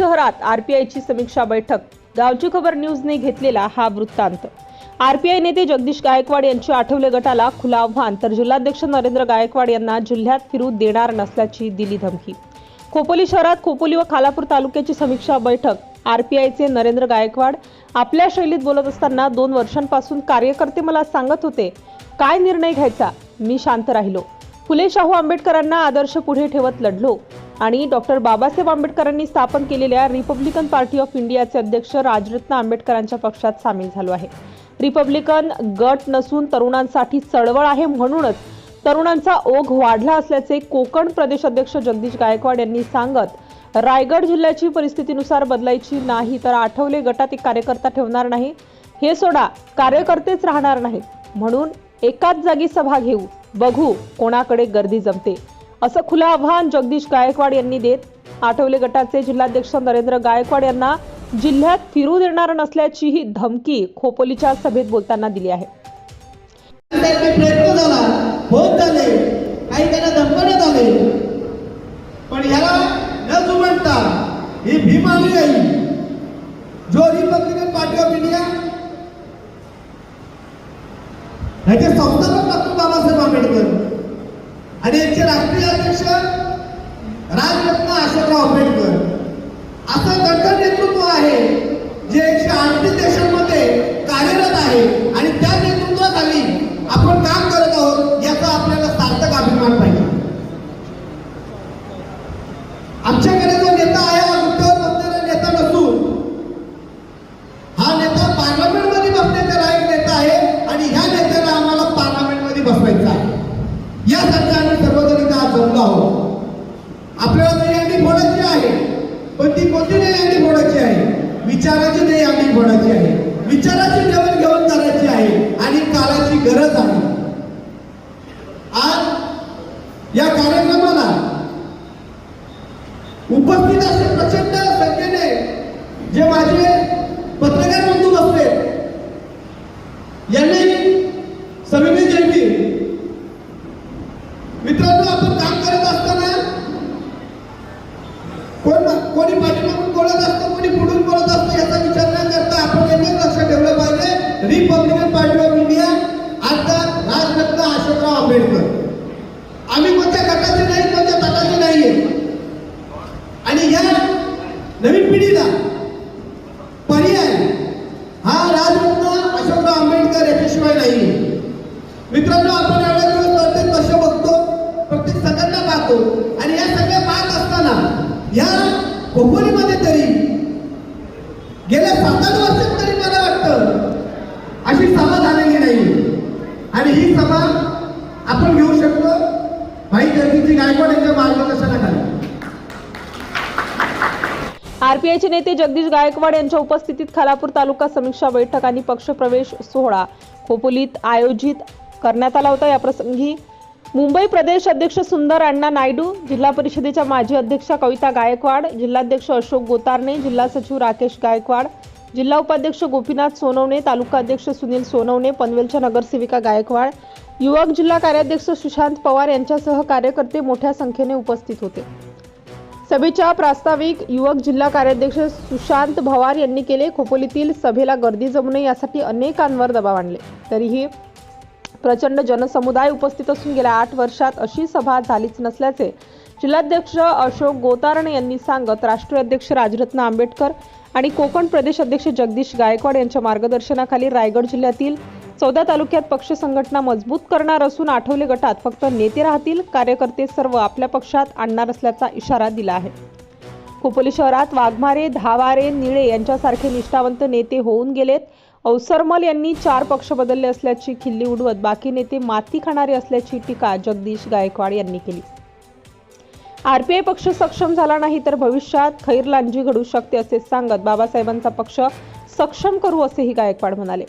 शहरात आरपीआयची समीक्षा बैठक. गावची खबर न्यूजने घेतलेला हा वृत्तांत. आरपीआय नेते जगदीश गायकवाड यांची आठवले गटाला खुला आव्हान तर जिल्हाध्यक्ष नरेंद्र गायकवाड यांना जिल्ह्यात फिरू देणार नसल्याची दिली धमकी. खोपोली शहरात खोपोली व खालापूर तालुक्याची समीक्षा बैठक. आरपीआयचे नरेंद्र गायकवाड आपल्या शैलीत बोलत असताना दोन वर्षांपासून कार्यकर्ते मला सांगत होते काय निर्णय घ्यायचा? मी शांत राहिलो. फुले शाहू आंबेडकरांना आदर्श पुढे ठेवत लढलो. आणि डॉक्टर बाबासाहेब आंबेडकरांनी स्थापन केलेल्या रिपब्लिकन पार्टी ऑफ इंडियाचे अध्यक्ष राजरत्न आंबेडकरांच्या पक्षात सामील झालो आहे. रिपब्लिकन गट नसून तरुणांसाठी चळवळ आहे म्हणूनच तरुणांचा ओघ वाढला असल्याचे कोकण प्रदेश अध्यक्ष जगदीश गायकवाड यांनी सांगत रायगड जिल्ह्याची परिस्थितीनुसार बदलायची नाही तर आठवले गटात एक कार्यकर्ता ठेवणार नाही हे सोडा कार्यकर्तेच राहणार नाहीत. म्हणून एकाच जागी सभा घेऊ बघू कोणाकडे गर्दी जमते. असं खुलं आव्हान जगदीश गायकवाड यांनी देत आठवले गटाचे जिल्हाध्यक्ष नरेंद्र गायकवाड यांना जिल्ह्यात फिरू देणार नसल्याचीही धमकी खोपोलीच्या सभेत बोलताना दिली आहे. प्रयत्न झाला. होत झाले. काही त्यांना धमकण्यात आले. पण ह्याला न जुमटता ही भीम आली जो रिपब्लिकन पार्टी ऑफ इंडिया ह्याचे संस्थापक डॉक्टर बाबासाहेब आंबेडकर आणि यांचे राष्ट्रीय अध्यक्ष राजरत्न अशोकराव आंबेडकर. असं दणकट नेतृत्व आहे जे एकशे अडतीस देशांमध्ये कार्यरत आहे. आणि त्या नेतृत्वाखाली आपण काम करत आहोत याचा आपल्याला सार्थक अभिमान पाहिजे. आमच्याकडे जो नेता आहे हा मुद्द्यावर बसलेला नेता नसून हा नेता पार्लमेंटमध्ये बसण्याचा लायक नेता आहे. आणि ह्या नेता आम्हाला पार्लमेंटमध्ये बसवायचा आहे यासाठी आम्ही सर्वजण इथे आज जमलो आहोत आपल्याला नाही अंडी फोडायची आहे पण ती कोणती नाही फोडायची आहे. विचाराची नाही फोडायची आहे. विचाराची देवण घेऊन करायची आहे आणि काळाची गरज आहे. आज या कार्यक्रमाला उपस्थित असे प्रचंड संख्येने जे माझे पत्रकार बंधू बसले यांनी समिती जयंती. मित्रांनो आपण काम करत असताना कोण कोणी पाठीमागून रिपब्लिकन पार्टी ऑफ इंडिया आता राजरत्न अशोकराव आंबेडकर. आम्ही कोणत्या गटाचे नाही कोणत्या तटाचे नाहीये. आणि या नवीन पिढीला पर्याय हा राजरत्न अशोकराव आंबेडकर याच्याशिवाय नाही मित्रांनो आपण एवढ्या दिवस प्रत्येक वर्ष बघतो प्रत्येक सगळ्यांना पाहतो. आणि या सगळ्या पाहत असताना या आणि ही सभा आपण घेऊ शकतो. भाई जगदीशजी गायकवाड यांच्या मार्गदर्शनाखाली. आरपीआयचे नेते जगदीश गायकवाड यांच्या उपस्थितीत खालापूर तालुका समीक्षा बैठक आणि पक्षप्रवेश सोहळा. खोपोलीत आयोजित करण्यात आला होता याप्रसंगी मुंबई प्रदेश अध्यक्ष सुंदर अण्णा नायडू जिल्हा परिषदेच्या माजी अध्यक्षा कविता गायकवाड जिल्हाध्यक्ष अशोक गोतारणे जिल्हा सचिव राकेश गायकवाड जिल्हा उपाध्यक्ष गोपीनाथ सोनवणे तालुका अध्यक्ष सुनील सोनवणे पनवेलच्या नगरसेविका गायकवाड युवक जिल्हा कार्याध्यक्ष सुशांत पवार यांच्यासह कार्यकर्ते मोठ्या संख्येने उपस्थित होते. सभेच्या प्रास्ताविक युवक जिल्हा कार्याध्यक्ष सुशांत भवार यांनी केले खोपोलीतील सभेला गर्दी जमू नये यासाठी अनेकांवर दबाव आणले. तरीही प्रचंड जनसमुदाय उपस्थित असून गेल्या आठ वर्षात अशी सभा झालीच नसल्याचे जिल्हाध्यक्ष अशोक गोतारणे यांनी सांगत राष्ट्रीय अध्यक्ष राजरत्न आंबेडकर आणि कोकण प्रदेश अध्यक्ष जगदीश गायकवाड यांच्या मार्गदर्शनाखाली रायगड जिल्ह्यातील चौदा तालुक्यात पक्ष संघटना मजबूत करणार असून आठवले गटात फक्त नेते राहतील कार्यकर्ते सर्व आपल्या पक्षात आणणार असल्याचा इशारा दिला आहे. खोपोली शहरात वाघमारे धावारे निळे यांच्यासारखे निष्ठावंत नेते होऊन गेलेत. अवसरमल यांनी चार पक्ष बदलले असल्याची खिल्ली उडवत बाकी नेते माती खाणारे असल्याची टीका जगदीश गायकवाड यांनी केली. आरपीआय पक्ष सक्षम झाला नाही तर भविष्यात खैरलांजी घडू शकते असे सांगत बाबासाहेबांचा पक्ष सक्षम करू असेही गायकवाड म्हणाले.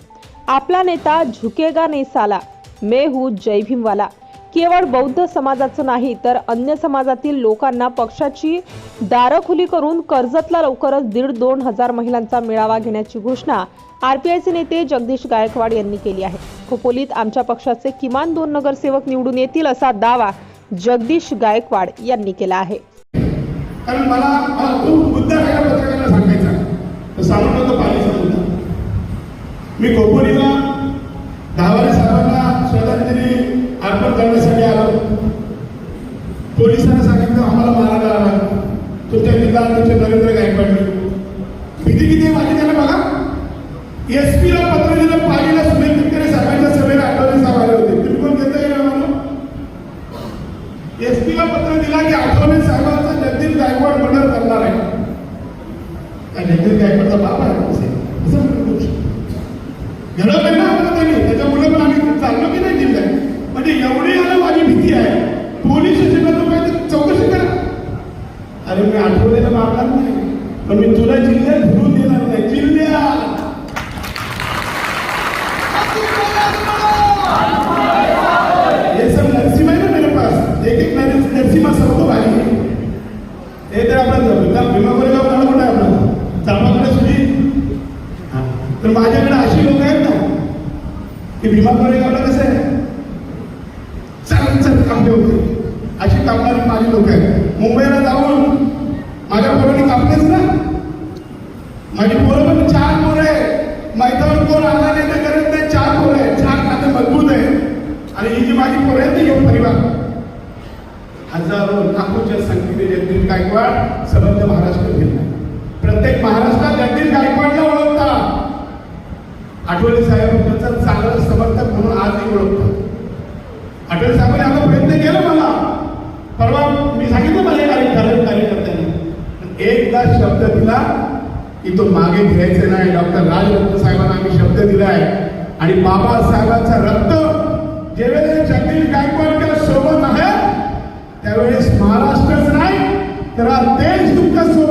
आपला नेता झुकेगा नाही साला मे हू जय भीमवाला. केवळ बौद्ध समाजाचं नाही तर अन्य समाजातील लोकांना पक्षाची दारं खुली करून कर्जतला लवकरच दीड दोन हजार महिलांचा मेळावा घेण्याची घोषणा आरपीआयचे नेते जगदीश गायकवाड यांनी केली आहे. खोपोलीत आमच्या पक्षाचे किमान दोन नगरसेवक निवडून येतील असा दावा जगदीश गायकवाड यांनी केला आहे. कारण मला मला खूप मुद्दा सगळ्या पत्रकारांना सांगायचा तर सांगू नका पाणीचा मुद्दा. मी खोपोलीला दहावारे साहेबांना श्रद्धांजली अर्पण करण्यासाठी आलो. पोलिसांना सांगितलं आम्हाला मारायला आला तुमच्या जिल्हा अध्यक्ष नरेंद्र गायकवाड. भीती किती आहे माझी त्याला बघा. एस ला पत्र दिलं पालीला सुनील तटकरे साहेबांच्या सभेला आठवले साहेब आले होते तुम्ही कोण देता येईल आम्हाला एस ला पत्र दिला की आठवले साहेबांचा जगदीश गायकवाड मर्डर करणार आहे काय जगदीश बाप आहे का? असं म्हणू शकतो. घडवलं ना त्याने त्यांनी त्याच्यामुळे पण आम्ही चाललो की नाही जिल्ह्यात म्हणजे एवढी आलं माझी भीती आहे. पोलीस स्टेशनला तो काहीतरी चौकशी करा. अरे मी आठवलेला मागणार नाही. पण मी तुला जिल्ह्यात फिरून देणार नाही. जिल्ह्यात की भीमा कोरेगावला कसं आहे? चल चल कापले होते अशी कापणारी माझी लोक आहेत. मुंबईला जाऊन माझ्या पोरांनी कापलेच ना? माझी पोरं पण चार पोरं आहे मैदान कोण आला नाही तर करत नाही. चार पोरं आहे चार खाते मजबूत आहे आणि ही जी माझी पोरं आहेत ना योग परिवार. हजारो लाखोच्या संख्येने जगदीश गायकवाड समर्थ महाराष्ट्र फिरला प्रत्येक महाराष्ट्रात जगदीश गायकवाडला ओळखतात आठवले साहेब चांगला समर्थक म्हणून आजही ओळखतो. आठवले साहेबांनी आता प्रयत्न केला मला. परवा मी सांगितलं मला कार्य कार्यकर्त्यांनी. एकदा शब्द दिला की तो मागे घ्यायचे नाही. डॉक्टर राजरत्न साहेबांना आम्ही शब्द दिलाय आणि बाबासाहेबांचा रक्त ज्यावेळेस जगदीश गायकवाडच्या सोबत आहे त्यावेळेस महाराष्ट्रच नाही तर देश तुमच्यासोबत